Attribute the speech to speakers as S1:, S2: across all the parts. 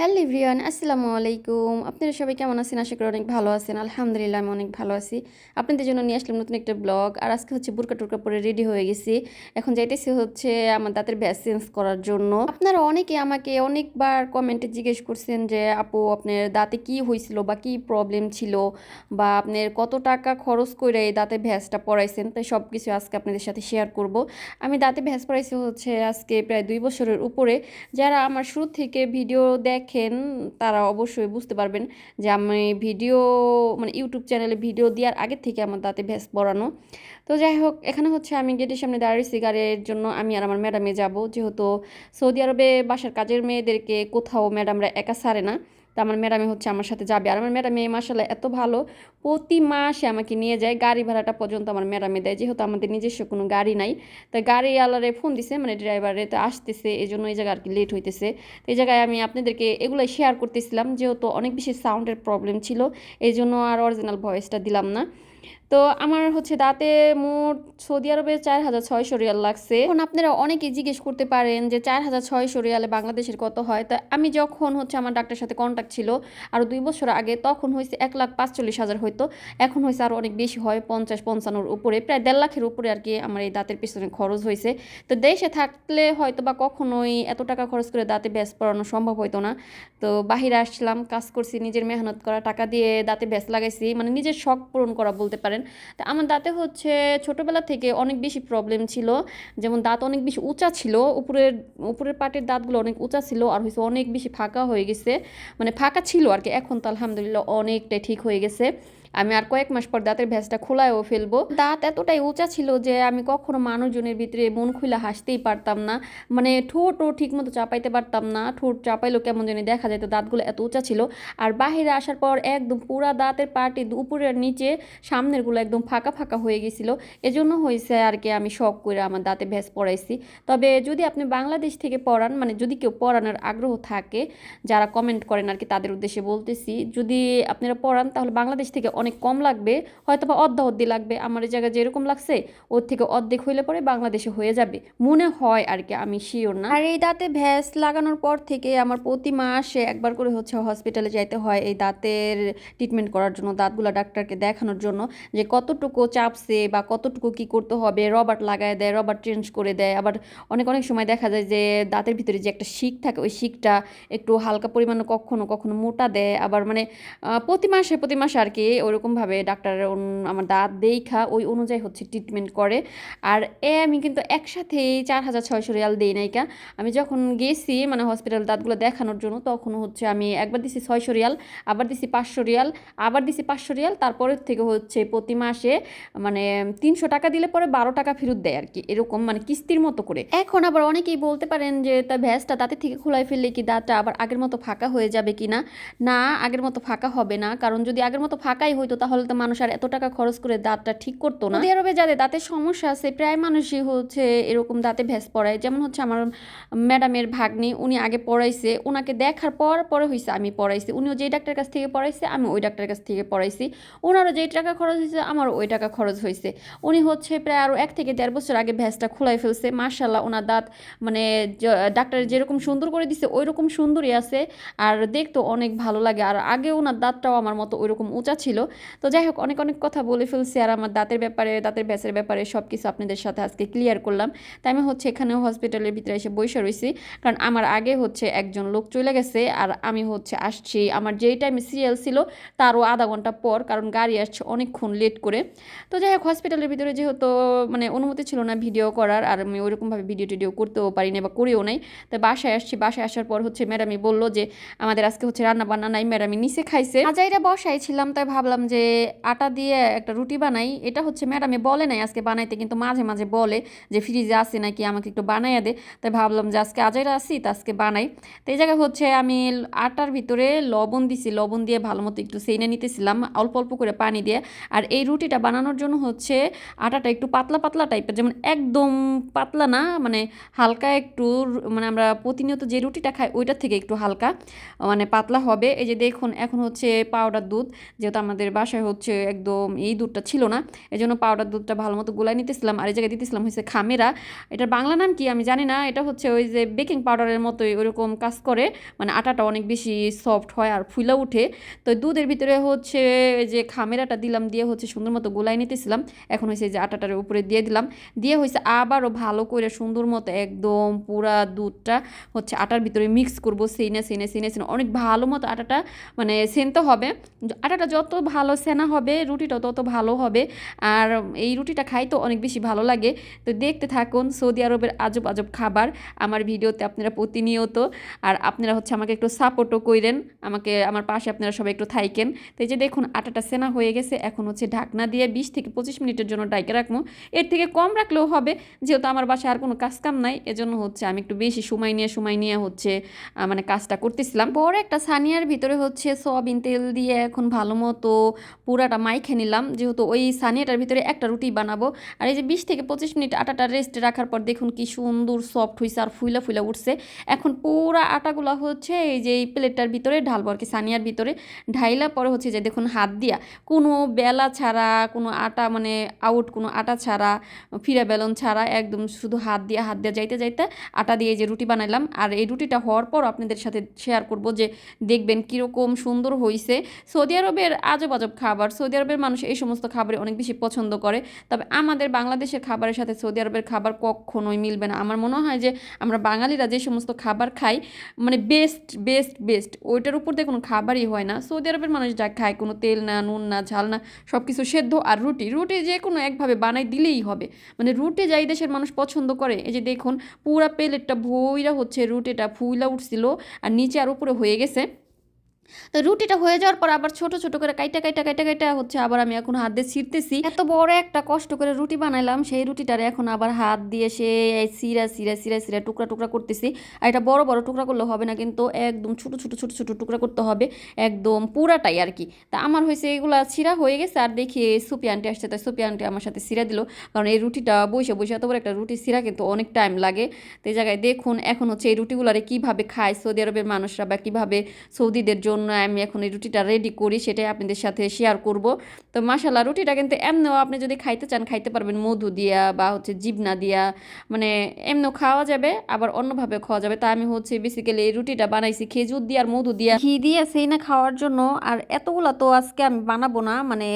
S1: Hello everyone, আসসালামু আলাইকুম। আপনারা সবাই কেমন আছেন? আশা করি অনেক ভালো আছেন। আলহামদুলিল্লাহ, আমি অনেক ভালো আছি। আপনাদের জন্য নিয়ে আসলাম নতুন একটা ব্লগ। আর আজকে হচ্ছে বুরকা টুরকা পরে রেডি হয়ে গেছি। এখন যাইতেছি হচ্ছে আমার দাঁতের চেঞ্জ করার জন্য। আপনারা অনেকে আমাকে অনেকবার কমেন্টে জিজ্ঞেস করছেন যে, আপু, আপনার দাঁতে কি হয়েছিল বা কি প্রবলেম ছিল? বা আপনার কত টাকা খরচ করে এই দাঁতে ভ্যাসটা পড়াইছেন? তাই সব কিছু আজকে আপনাদের সাথে শেয়ার করব। আমি দাঁতে ভ্যাস পড়াইছি হচ্ছে আজকে প্রায় দুই বছরের উপরে। যারা আমার শুরু থেকে ভিডিও দেখেন, তারা অবশ্যই বুঝতে পারবেন যে আমি ভিডিও মানে ইউটিউব চ্যানেলে ভিডিও দেওয়ার আগে থেকে আমার দাঁতে ভ্যাস পড়ানো তো যাই হোক, এখানে হচ্ছে আমি গেটের সামনে দাঁড়িয়েছি গাড়ির জন্য আমি আর আমার ম্যাডামে যাব। যেহেতু সৌদি আরবে বাসার কাজের মেয়েদেরকে কোথাও ম্যাডামরা একা সারে না। তো আমার ম্যাডামে হচ্ছে আমার সাথে যাবে। আর আমার ম্যাডামে এই মাসালে এত ভালো, প্রতি মাসে আমাকে নিয়ে যায়, গাড়ি ভাড়াটা পর্যন্ত আমার ম্যাডামে দেয়। যেহেতু আমাদের নিজস্ব কোনো গাড়ি নাই, তো গাড়ি আলারে ফোন দিছে মানে ড্রাইভারে তো আসতেছে, এই জন্য এই জায়গায় আর কি লেট হইতেছে। তো এই জায়গায় আমি আপনাদেরকে এগুলো শেয়ার করতেছিলাম, যেহেতু অনেক বেশি সাউন্ডের প্রবলেম ছিল, এই জন্য আর অরিজিনাল ভয়েসটা দিলাম না। তো আমার হচ্ছে দাঁতে মোট সৌদি আরবে চার হাজার ছয়শো রিয়াল লাগছে। এখন আপনারা অনেকেই জিজ্ঞেস করতে পারেন যে চার হাজার ছয়শো রিয়ালে বাংলাদেশের কত হয়? তা আমি যখন হচ্ছে আমার ডাক্তারের সাথে কন্ট্যাক্ট ছিল আরও দুই বছর আগে, তখন হয়েছে এক লাখ পাঁচচল্লিশ হাজার হয়তো এখন হয়েছে আরও অনেক বেশি হয় পঞ্চাশ পঞ্চান্নর উপরে, প্রায় দেড় লাখের উপরে আর কি আমার এই দাঁতের পিছনে খরচ হয়েছে। তো দেশে থাকলে হয়তো বা কখনোই এত টাকা খরচ করে দাঁতে ব্যাস পড়ানো সম্ভব হতো না। তো বাহিরে আসলাম কাজ করছি, নিজের মেহনত করা, টাকা দিয়ে দাঁতে ব্যাস লাগাইছি মানে নিজের শখ পূরণ করা বলতে পারেন। তা আমার দাঁতে হচ্ছে ছোটোবেলা থেকে অনেক বেশি প্রবলেম ছিল। যেমন দাঁত অনেক বেশি উঁচা ছিল, উপরের উপরের পাটের দাঁতগুলো অনেক উঁচা ছিল আর হয়েছে অনেক বেশি ফাঁকা হয়ে গেছে। মানে ফাঁকা ছিল আর কি এখন তো আলহামদুলিল্লাহ অনেকটাই ঠিক হয়ে গেছে। আমি আর কয়েক মাস পর দাঁতের ভ্যাসটা খোলায়ও ফেলব। দাঁত এতটাই উঁচা ছিল যে আমি কখনো মানুষজনের ভিতরে মন খুলে হাসতেই পারতাম না। মানে ঠোঁটও ঠিক মতো চাপাইতে পারতাম না। ঠোঁট চাপাইলেও কেমন জানি দেখা যেত দাঁতগুলো এত উঁচা ছিল। আর বাহিরে আসার পর একদম পুরা দাঁতের পাটি উপরের নিচে সামনেরগুলো একদম ফাঁকা ফাঁকা হয়ে গেছিল। এজন্য হয়েছে আর কি আমি শখ করে আমার দাঁতে ভ্যাস পড়াইছি। তবে যদি আপনি বাংলাদেশ থেকে পড়ান মানে যদি কেউ পড়ানোর আগ্রহ থাকে, যারা কমেন্ট করেন আর কি তাদের উদ্দেশ্যে বলতেছি, যদি আপনারা পড়ান তাহলে বাংলাদেশ থেকে অনেক কম লাগবে হয়তো বা অর্ধা অর্ধি লাগবে। আমার এই জায়গায় যেরকম লাগছে, ওর থেকে অর্ধেক হইলে পরে বাংলাদেশে হয়ে যাবে। মনে হয় আর কি, আমি শিওর না। আর এই দাঁতে ভ্যাস লাগানোর পর থেকে আমার প্রতি মাসে একবার করে হচ্ছে হসপিটালে যাইতে হয় এই দাঁতের ট্রিটমেন্ট করার জন্য, দাঁতগুলো ডাক্তারকে দেখানোর জন্য, যে কতটুকু চাপছে বা কতটুকু কি করতে হবে রবার্ট লাগায় দেয় রবার্ট চেঞ্জ করে দেয়। আবার অনেক অনেক সময় দেখা যায় যে দাঁতের ভিতরে যে একটা শিক থাকে, ওই শিকটা একটু হালকা পরিমাণে কখনো কখনো মোটা দেয়। আবার মানে প্রতি মাসে প্রতি মাসে আর কি ওরকমভাবে ডাক্তার আমার দাঁত দেখা ওই অনুযায়ী হচ্ছে ট্রিটমেন্ট করে। আর এ আমি কিন্তু একসাথেই চার হাজার ছয়শো রিয়াল দিই নাইকা আমি যখন গেছি মানে হসপিটাল দাঁতগুলো দেখানোর জন্য, তখন হচ্ছে আমি একবার দিছি ছয়শো রিয়াল, আবার দিছি পাঁচশো রিয়াল, আবার দিছি পাঁচশো রিয়াল, তারপরের থেকে হচ্ছে প্রতি মাসে মানে তিনশো টাকা দিলে পরে বারো টাকা ফেরত দেয় আর কি। এরকম মানে কিস্তির মতো করে। এখন আবার অনেকেই বলতে পারেন যে, তা ভ্যাসটা দাঁতের থেকে খোলায় ফেললে কি দাঁতটা আবার আগের মতো ফাঁকা হয়ে যাবে কি না? না, আগের মতো ফাঁকা হবে না। কারণ যদি আগের মতো ফাঁকাই হইতো, তাহলে তো মানুষ আর এত টাকা খরচ করে দাঁতটা ঠিক করতো না। সৌদি আরবে যাদের দাঁতের সমস্যা আছে, প্রায় মানুষই হচ্ছে এরকম দাঁতে ভ্যাস পড়ায় যেমন হচ্ছে আমার ম্যাডামের ভাগ্নি, উনি আগে পড়াইছে ওনাকে দেখার পর পরে হয়েছে আমি পড়াইছি। উনিও যেই ডাক্তারের কাছ থেকে পড়াইছে, আমি ওই ডাক্তারের কাছ থেকে পড়াইছি। ওনারও যেই টাকা খরচ হয়েছে আমারও ওই টাকা খরচ হয়েছে উনি হচ্ছে প্রায় আরও এক থেকে দেড় বছর আগে ভ্যাসটা খোলাই ফেলছে। মার্শাল্লাহ ওনার দাঁত মানে ডাক্তার যেরকম সুন্দর করে দিছে ওই রকম সুন্দরই আছে। আর দেখতো অনেক ভালো লাগে। আর আগে ওনার দাঁতটাও আমার মতো ওই রকম উঁচা ছিল। তো যাই হোক, অনেক অনেক কথা বলে ফেলছি আর আমার দাঁতের ব্যাপারে, দাঁতের ব্যাসের ব্যাপারে সব কিছু আপনাদের সাথে আজকে ক্লিয়ার করলাম। তাই আমি হচ্ছে এখানেও হসপিটালের ভিতরে এসে বসে রয়েছি কারণ আমার আগে হচ্ছে একজন লোক চলে গেছে আর আমি হচ্ছে আসছি। আমার যেই টাইমে সিরিয়াল ছিল, তারও আধা ঘণ্টা পর, কারণ গাড়ি আসছে অনেকক্ষণ লেট করে। তো যাই হোক হসপিটালের ভিতরে যেহেতু মানে অনুমতি ছিল না ভিডিও করার, আর আমি ওইরকমভাবে ভিডিও টিডিও করতেও পারি না বা করিও নাই, তো বাসায় আসছি। বাসায় আসার পর হচ্ছে ম্যাডামই বলল যে, আমাদের আজকে হচ্ছে রান্না বান্না নাই ম্যাডামই নিচে খাইছে। আজাইরা বসাই ছিলাম, তাই ভাবলাম যে আটা দিয়ে একটা রুটি বানাই। এটা হচ্ছে ম্যাডামে বলে নাই, আজকে বানাইতে কিন্তু মাঝে মাঝে বলে যে ফ্রিজে আছে নাকি আমাকে একটু বানাইয়া দে। তাই ভাবলাম যে আজকে আজাইরা আসি, তা আজকে বানাই। তো এই জায়গায় হচ্ছে আমি আটার ভিতরে লবণ দিছি, লবণ দিয়ে ভালো মতো একটু সেইনে নিতেছিলাম, অল্প অল্প করে পানি দিয়ে। আর এই রুটিটা বানানোর জন্য হচ্ছে আটাটা একটু পাতলা পাতলা টাইপের, যেমন একদম পাতলা না মানে হালকা একটু মানে আমরা প্রতিনিয়ত যে রুটিটা খাই ওইটার থেকে একটু হালকা মানে পাতলা হবে। এই যে দেখুন, এখন হচ্ছে পাউডার দুধ, যেহেতু আমাদের বাসায় হচ্ছে একদম এই দুধটা ছিল না। এই জন্য পাউডার দুধটা ভালো মতো গোলাই নিতেছিলাম। আর এই জায়গায় দিতেছিলাম হচ্ছে খামেরা। এটার বাংলা নাম কি আমি জানি না। এটা হচ্ছে ওই যে বেকিং পাউডারের মতোই ওইরকম কাজ করে। মানে আটাটা অনেক বেশি সফট হয় আর ফুলে উঠে। তো দুধের ভিতরে হচ্ছে যে খামেরাটা দিলাম দিয়ে হচ্ছে সুন্দর মতো গোলাই নিতেছিলাম। এখন হয়েছে যে আটাটার উপরে দিয়ে দিলাম। দিয়ে হয়েছে আবারও ভালো করে সুন্দর মতো একদম পুরা দুধটা হচ্ছে আটার ভিতরে মিক্স করব। সেইনে সেইনে সেইনে সেইনে অনেক ভালো মতো আটাটা মানে সেনতে হবে। আটাটা যত ভালো সেনা হবে, রুটিটাও তত ভালো হবে। আর এই রুটিটা খাই তো অনেক বেশি ভালো লাগে। তো দেখতে থাকুন সৌদি আরবের আজব আজব খাবার, আমার ভিডিওতে আপনারা প্রতিনিয়ত। আর আপনারা হচ্ছে আমাকে একটু সাপোর্টও কইরেন, আমাকে, আমার পাশে আপনারা সবাই একটু থাইকেন। তো এই যে দেখুন, আটাটা সেনা হয়ে গেছে, এখন হচ্ছে ঢাকনা দিয়ে বিশ থেকে পঁচিশ মিনিটের জন্য ডাইকে রাখব। এর থেকে কম রাখলেও হবে, যেহেতু আমার বাসায় আর কোনো কাজ কাম নাই, এজন্য হচ্ছে আমি একটু বেশি সময় নিয়ে সময় নিয়ে হচ্ছে মানে কাজটা করতেছিলাম। বড় একটা সানিয়ার ভিতরে হচ্ছে সয়াবিন তেল দিয়ে এখন ভালো মতো পুরাটা মাইখে নিলাম। যেহেতু ওই সানিয়াটার ভিতরে একটা রুটি বানাবো। আর এই যে বিশ থেকে পঁচিশ মিনিট আটাটা রেস্ট রাখার পর দেখুন কি সুন্দর সফট হয়েছে আর ফুইলা ফুইলা উঠছে। এখন পুরা আটাগুলো হচ্ছে এই যে এই প্লেটটার ভিতরে ঢালবো আর কি সানিয়ার ভিতরে। ঢাইলা পরে হচ্ছে যে দেখুন হাত দিয়া। কোনো বেলা ছাড়া, কোনো আটা মানে আউট কোনো আটা ছাড়া, ফিরা বেলন ছাড়া একদম শুধু হাত দিয়ে হাত দিয়ে যাইতে যাইতে আটা দিয়ে যে রুটি বানাইলাম। আর এই রুটিটা হওয়ার পর আপনাদের সাথে শেয়ার করব যে দেখবেন কীরকম সুন্দর হয়েছে সৌদি আরবের আজব আজব খাবার, সৌদি আরবের মানুষ এই সমস্ত খাবারই অনেক বেশি পছন্দ করে। তবে আমাদের বাংলাদেশের খাবারের সাথে সৌদি আরবের খাবার কখনোই মিলবে না। আমার মনে হয় যে আমরা বাঙালিরা যে সমস্ত খাবার খাই মানে বেস্ট বেস্ট বেস্ট ওইটার উপর দিয়ে কোনো খাবারই হয় না। সৌদি আরবের মানুষ যা খায়, কোনো তেল না, নুন না, ঝাল না সব কিছু সেদ্ধ আর রুটি। রুটি যে কোনো একভাবে বানাই দিলেই হবে। মানে রুটি যাই দেশের মানুষ পছন্দ করে, এই যে দেখুন, পুরা প্লেটটা ভইরা হচ্ছে, রুটিটা ফুইলা উঠছিল আর নিচে আর উপরে হয়ে গেছে। তো রুটিটা হয়ে যাওয়ার পর আবার ছোট ছোট করে কাইটা কাইটা কাইটা কাইটা হচ্ছে আবার আমি এখন হাত দিয়ে ছিঁড়তেছি। এত বড় একটা কষ্ট করে রুটি বানাইলাম, সেই রুটিটারে এখন আবার হাত দিয়ে সে সিরা সিরা সিরা সিরা টুকরা টুকরা করতেছি। আর এটা বড় বড় টুকরা করলে হবে না, কিন্তু একদম ছোট ছোট ছোট ছোট টুকরা করতে হবে, একদম পুরাটাই আর কি। তা আমার হয়েছে এগুলা ছিঁড়া হয়ে গেছে, আর দেখি সুপি আন্টি আসছে, তাই সুপি আন্টি আমার সাথে সিরা দিল। কারণ এই রুটিটা বসে বসে এত বড় একটা রুটি সিরা কিন্তু অনেক টাইম লাগে। তো এই জায়গায় দেখুন, এখন হচ্ছে এই রুটিগুলারে কীভাবে খায় সৌদি আরবের মানুষরা বা কীভাবে সৌদিদের জন্য আমি এখন এই রুটিটা রেডি করি, সেটাই আপনাদের সাথে শেয়ার করব। তো মাসাল্লাহ রুটিটা কিন্তু এমনিও আপনি যদি খাইতে চান, খাইতে পারবেন মধু দিয়া বা হচ্ছে জিবনা দিয়া। মানে এমনিও খাওয়া যাবে, আবার অন্যভাবে খাওয়া যাবে। তা আমি হচ্ছে বেসিক্যালি এই রুটিটা বানাইছি, খেজুর দিয়ে আর মধু দিয়া। ঘি দিয়ে সেই না খাওয়ার জন্য, আর এতগুলা তো আজকে আমি বানাবো না মানে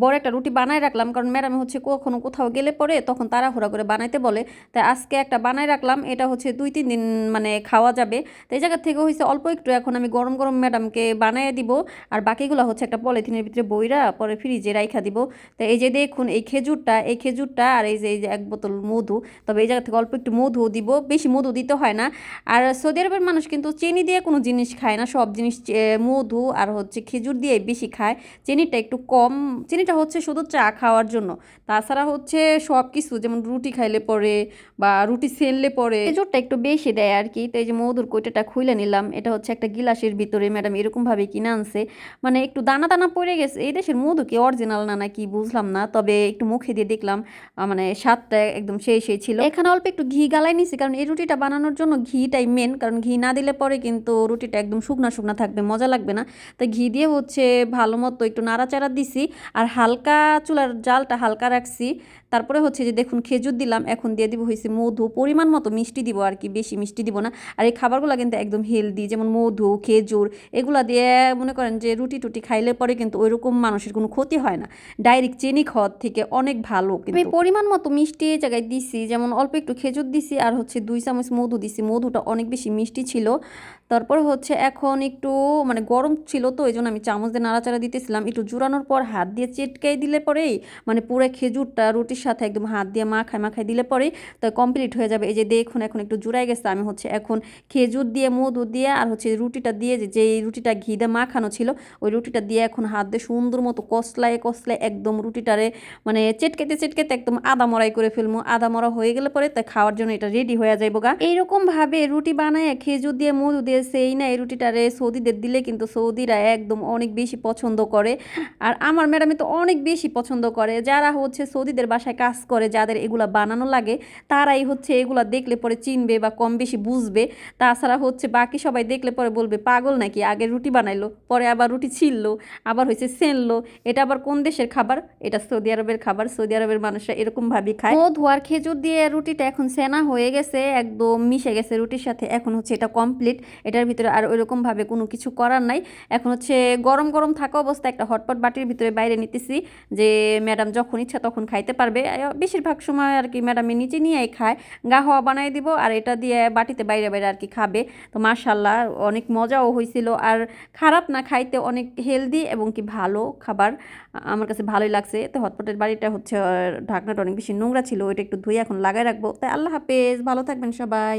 S1: বড় একটা রুটি বানাই রাখলাম, কারণ ম্যাডাম হচ্ছে কখনো কোথাও গেলে পরে তখন তাড়াহুড়া করে বানাইতে বলে। তাই আজকে একটা বানাই রাখলাম, এটা হচ্ছে দুই তিন দিন মানে খাওয়া যাবে। তো এই জায়গা থেকে হয়েছে অল্প একটু, এখন আমি গরম গরম ম্যাডামকে বানিয়ে দিব। আর বাকিগুলো হচ্ছে একটা পলিথিনের ভিতরে বইরা পরে ফ্রিজে রাইখা দিব। তো এই যে দেখুন, এই খেজুরটা এই খেজুরটা আর এই যে এই যে এক বোতল মধু, তবে এই জায়গা থেকে অল্প একটু মধু দিব, বেশি মধু দিতে হয় না। আর সৌদি আরবের মানুষ কিন্তু চিনি দিয়ে কোনো জিনিস খায় না, সব জিনিস মধু আর হচ্ছে খেজুর দিয়ে বেশি খায়। চিনিটা একটু কম, চিনিটা হচ্ছে শুধু চা খাওয়ার জন্য। তাছাড়া হচ্ছে সব কিছু, যেমন রুটি খাইলে পরে বা রুটি সেনলে পরে, খেজুরটা একটু বেশি দেয় আর কি। তো এই যে মধুর কইটাটা খুলে নিলাম, এটা হচ্ছে একটা গিলাসের ভিতরে ম্যাডাম এরকমভাবে কিনে আনছে। মানে একটু দানা দানা পড়ে গেছে। এই দেশের মধু কি অরিজিনাল না নাকি বুঝলাম না। তবে একটু মুখে দিয়ে দেখলাম মানে স্বাদটা একদম সেই সেই ছিল। এখানে অল্প একটু ঘি গালাই নিছি, কারণ এই রুটিটা বানানোর জন্য ঘিটাই মেন কারণ ঘি না দিলে পরে কিন্তু রুটিটা একদম শুকনা শুকনা থাকবে, মজা লাগবে না। তাই ঘি দিয়ে হচ্ছে ভালো মতো একটু নাড়াচাড়া দিছি। আর হালকা চুলার জালটা হালকা রাখছি। তারপরে হচ্ছে যে দেখুন খেজুর দিলাম এখন দিয়ে দিব হয়েছে মধু পরিমাণ মতো মিষ্টি দিব আর কি বেশি মিষ্টি দিব না। আর এই খাবারগুলো কিন্তু একদম হেলদি যেমন মধু খেজুর এগুলা দিয়ে মনে করেন যে রুটি টুটি খাইলে পরে কিন্তু ওইরকম মানুষের কোনো ক্ষতি হয় না। ডাইরেক্ট চিনি খাওয়ার থেকে অনেক ভালো আমি পরিমাণ মতো মিষ্টি এই জায়গায় দিছি যেমন অল্প একটু খেজুর দিছি আর হচ্ছে দুই চামচ মধু দিছি মধুটা অনেক বেশি মিষ্টি ছিল। তারপর হচ্ছে এখন একটু মানে গরম ছিল তো এই জন্য আমি চামচ দিয়ে নাড়াচাড়া দিতেছিলাম একটু জুড়ানোর পর হাত দিয়ে চেটকাই দিলে পরেই মানে পুরো খেজুরটা রুটির সাথে একদম হাত দিয়ে মাখায় মাখায় দিলে পরে তো কমপ্লিট হয়ে যাবে। এই যে দেখুন, এখন একটু জুড়াই গেছে। আমি হচ্ছে এখন খেজুর দিয়ে, মধু দিয়ে আর হচ্ছে রুটিটা দিয়ে যে রুটিটা ঘি দিয়ে মাখানো ছিল, ওই রুটিটা দিয়ে এখন হাত দিয়ে সুন্দর মতো কসলায় কসলায় একদম রুটিটারে মানে চেটকেতে চেটকেতে একদম আদা মরাই করে ফেলব। আদা মরা হয়ে গেলে পরে তাই খাওয়ার জন্য এটা রেডি হয়ে যাইব গা। এইরকম ভাবে রুটি বানায়, খেজুর দিয়ে, মধু দিয়ে সেই না এই রুটিটারে সৌদিদের দিলে কিন্তু সৌদিরা একদম অনেক বেশি পছন্দ করে। আর আমার ম্যাডামে তো অনেক বেশি পছন্দ করে। যারা হচ্ছে সৌদিদের বাসায় বাসায় কাজ করে, যাদের এগুলা বানানো লাগে, তারাই হচ্ছে এগুলা দেখলে পরে চিনবে বা কম বেশি বুঝবে। তাছাড়া হচ্ছে বাকি সবাই দেখলে পরে বলবে, পাগল নাকি? আগে রুটি বানাইলো, পরে আবার রুটি ছিললো, আবার হয়েছে সেনলো। এটা আবার কোন দেশের খাবার? এটা সৌদি আরবের খাবার, সৌদি আরবের মানুষরা এরকম ভাবে খায়। মধু আর খেজুর দিয়ে রুটিটা এখন সেনা হয়ে গেছে, একদম মিশে গেছে রুটির সাথে। এখন হচ্ছে এটা কমপ্লিট এটার ভিতরে আর ওইরকম ভাবে কোনো কিছু করার নাই। এখন হচ্ছে গরম গরম থাকা অবস্থা একটা হটপট বাটির ভিতরে বাইরে নিতেছি, যে ম্যাডাম যখন ইচ্ছা তখন খাইতে পারবে। বেশিরভাগ সময় আর কি ম্যাডামে নিচে নিয়েই খায়। গা হওয়া বানিয়ে দিব আর এটা দিয়ে বাটিতে বাইরে বাইরে আর কি খাবে। তো মার্শাল্লাহ অনেক মজাও হয়েছিল। আর খারাপ না খাইতে অনেক হেলদি এবং কি ভালো খাবার আমার কাছে ভালোই লাগছে। তো হটপটের বাড়িটা হচ্ছে ঢাকনাটা অনেক বেশি নোংরা ছিল, ওইটা একটু ধুয়ে এখন লাগাই রাখব। তাই আল্লাহ হাফেজ, ভালো থাকবেন সবাই।